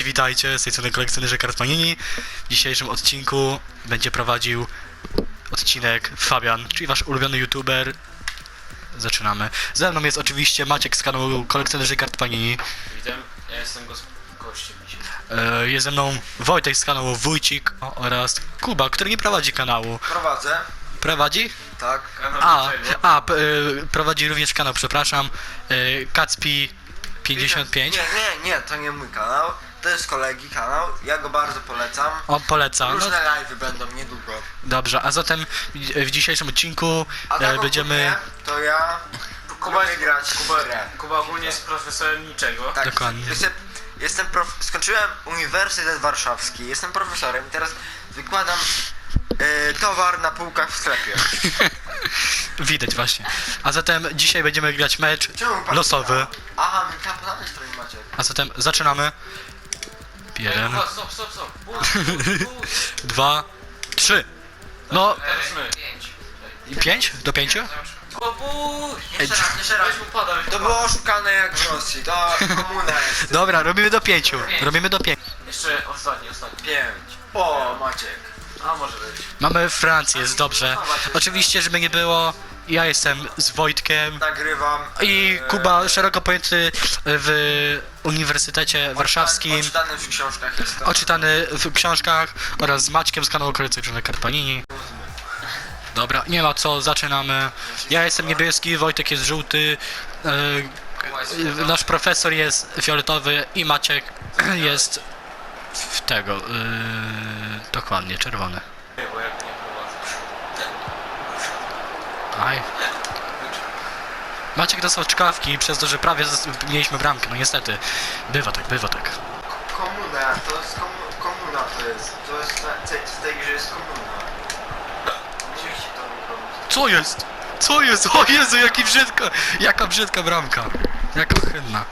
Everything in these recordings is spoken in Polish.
Cześć, witajcie, z tej strony kolekcjonerze kart Panini. W dzisiejszym odcinku będzie prowadził odcinek Fabian, czyli wasz ulubiony youtuber. Zaczynamy. Ze mną jest oczywiście Maciek z kanału kolekcjonerzy kart Panini. Witam, ja jestem gos- gościem dzisiaj. E, Jest ze mną Wojtek z kanału Wójcik oraz Kuba, który nie prowadzi kanału. Prowadzę, Prowadzi? tak. Kanał A, a p- e, prowadzi również kanał, przepraszam, e, Kacpi 55. Nie, nie, nie, to nie mój kanał. To jest kolegi kanał. Ja go bardzo polecam. On poleca. No, Różne live'y będą niedługo. dobrze, a zatem w w dzisiejszym odcinku A e, tak będziemy... ogólnie, To ja Kuba, lubię grać Kuba. Kuba ogólnie jest profesorem niczego. Tak, Dokładnie. Jestem, jestem prof... skończyłem Uniwersytet Warszawski. Jestem profesorem i teraz wykładam e, towar na półkach w sklepie. Widać właśnie. A zatem dzisiaj będziemy grać mecz losowy. Aha, mi kapelany stronie macie. A zatem zaczynamy. Jeden, stop, dwa, trzy. No, Teraz my. Pięć. i pięć? Do pięciu? Kuba, puść! Jeszcze raz, jeszcze raz. Weź mu pada, weź mu To było oszukane jak w Rosji. To komuna jest. Dobra, robimy do pięciu. Robimy do pięciu. Jeszcze ostatni, ostatni. Pięć. O, Maciek. A może być. Mamy Francję, jest dobrze. Oczywiście, żeby nie było, ja jestem z Wojtkiem. Nagrywam. I e, Kuba szeroko pojęty w Uniwersytecie Warszawskim. Odczytany w książkach jest to. Oczytany w książkach oraz z Maćkiem z kanału Kolekcjonerze Karpanini. Dobra, nie ma co, zaczynamy. Ja jestem niebieski, Wojtek jest żółty, e, nasz profesor jest fioletowy i Maciek jest w tego, e, dokładnie, czerwony. Nie, bo ja go nie prowadzę. Aj. Maciek dostał czkawki przez to, że prawie mieliśmy bramkę, no niestety. Bywa tak, bywa tak. Komuna, to jest komu, komuna to jest. To jest w tej grze jest komuna. Oczywiście to. Co jest? Co jest? O Jezu, jaki brzydka, jaka brzydka bramka. Jaka ohydna.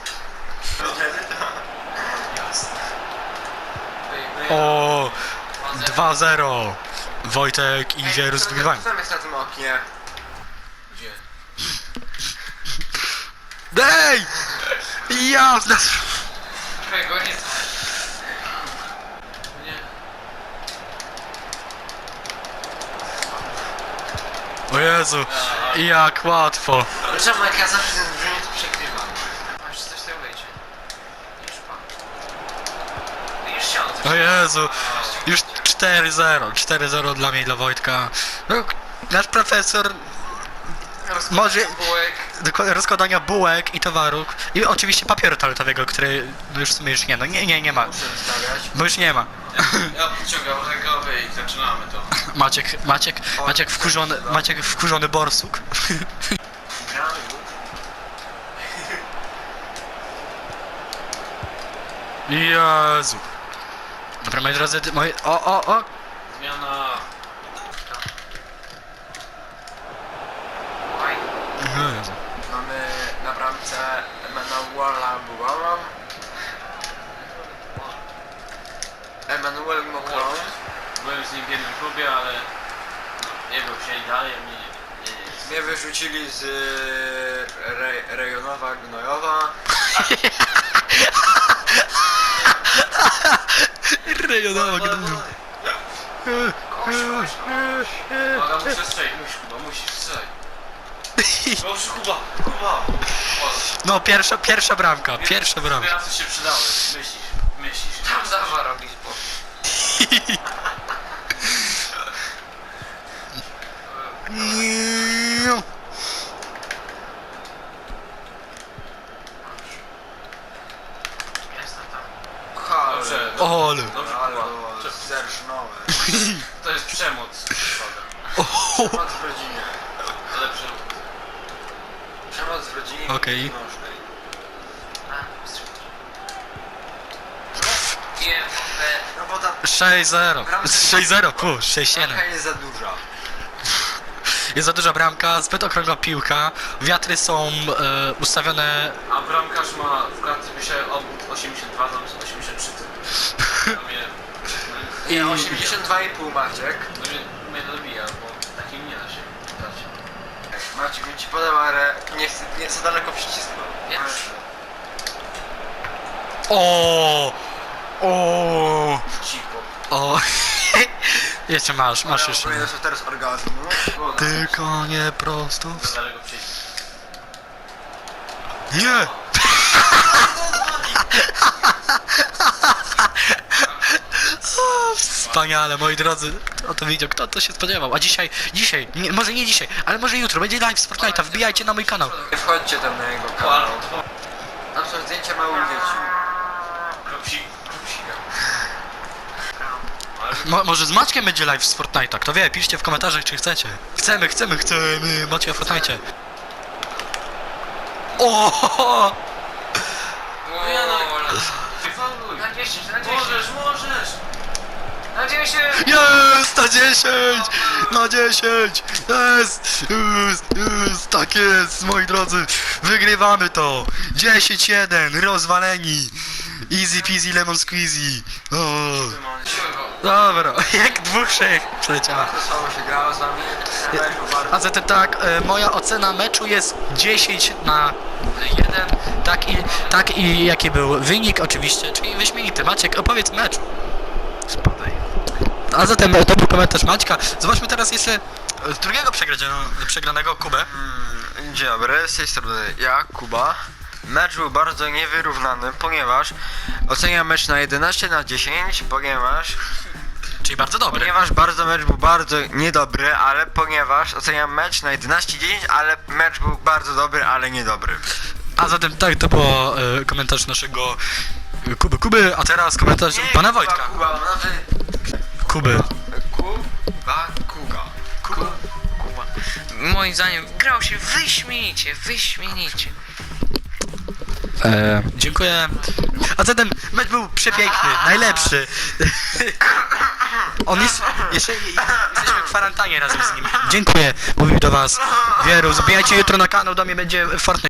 O, 2-0. Wojtek idzie rozgrywanie. Co tam jest na tym oknie? Dej! Ja! Czego nie... O Jezu, jak łatwo. Czemu jak ja zawsze ten brzmi to przegrywam? Masz coś tam wyjdzie. Już pan. Już siądę. O Jezu, już 4-0. 4-0 dla mnie i dla Wojtka. No, nasz profesor Może- Bułek. Rozkładania bułek i towarów i oczywiście papieru toaletowego, który no już w sumie już nie, no nie, nie, nie ma, Muszę bo już nie ma. Ja podciągam rękawy i zaczynamy to. Maciek, Maciek, Maciek wkurzony, Maciek wkurzony borsuk. Jezu. Dobra, moi drodzy, moi... O, o, o! Zmiana. Oj. Jezu. Mamy na bramce Bułama. Emmanuel Macron. Byłem z nim w jednym klubie, ale no, jego wzięli dalej, mnie nie. nie, nie. Mnie wyrzucili z e, re, rejonowa Gnojowa. Rejonowa muszę strzelić, musisz Kuba, musisz strzelić. Proszę Kuba, Kuba. No, pierwsza, pierwsza bramka, pierwsza bramka. Teraz się przydały, myślisz, myślisz. Tam zawa robić, bo... Nie. Jestem tam. Halo. Dobrze, Ole. dobrze Ale Kuba. zerżnąłem. To jest przemoc. Przemoc w rodzinie. Ale przemoc. Przemoc w rodzinie Okej. miłosnej. Nie, Robota 6-0. 6-0, pu, 6-7. taka jest za duża. Jest za duża bramka, zbyt okrągła piłka, wiatry są e, ustawione... A bramkarz ma w klatce pisze obwód 82, tam jest 83 cm. To mnie, I... Nie, 82,5 Maciek. mnie, Maciek mi ci podał, ale nie chcę, nie za daleko przycisnął. Wiesz? O! O, Cicho. o. Jeszcze masz, masz jeszcze. Powinien sobie teraz orgazm. No, Tylko nie prosto. w- Daleko przyjść. Nie! O, Wspaniale, moi drodzy. Kto to widział? Kto to się spodziewał? A dzisiaj, dzisiaj, nie, może nie dzisiaj, ale może jutro, będzie live z Fortnite'a, wbijajcie na mój kanał. Nie wchodźcie tam na jego kanał. Tam są zdjęcia małych dzieci. Mo, może z Maćkiem będzie live z Fortnite'a, kto wie, piszcie w komentarzach, czy chcecie. Chcemy, chcemy, chcemy, Macie o Fortnite. O! Ja na... Fauluj. Na 10, na 10, Możesz, możesz. Na 10! Jest! Na 10! Na 10! Jest! Jest! Jest! Tak jest, moi drodzy! Wygrywamy to! 10-1! Rozwaleni! Easy peasy lemon squeezy! O. Dobra, jak dwóch trzech. Meczu bardzo. A zatem tak, e, moja ocena meczu jest 10 na 1. Tak i, tak i jaki był wynik oczywiście, czyli wyśmienity. Maciek, opowiedz mecz. A zatem to był komentarz Maćka. Zobaczmy teraz jeszcze e, z drugiego przegranego, Kubę. Mm, Dzień dobry, z tej strony ja, Kuba. Mecz był bardzo niewyrównany, ponieważ oceniam mecz na 11 na 10, ponieważ Czyli bardzo dobry. Ponieważ bardzo mecz był bardzo niedobry, ale ponieważ oceniam mecz na 11-10, ale mecz był bardzo dobry, ale niedobry. A zatem tak, to był e, komentarz naszego e, Kuby Kuby, a teraz komentarz pana Wojtka. Kuba, Kuba, znaczy Kuby. Kuba, Kuga. Kuba. Kuba. Moim zdaniem grał się wyśmienicie, wyśmienicie. E, dziękuję. A zatem mecz był przepiękny, najlepszy. On jest. Jeszcze jesteśmy w kwarantannie razem z nim. Dziękuję. Mówił do was. Wieru, zbijajcie jutro na kanał, do mnie będzie Fortnite.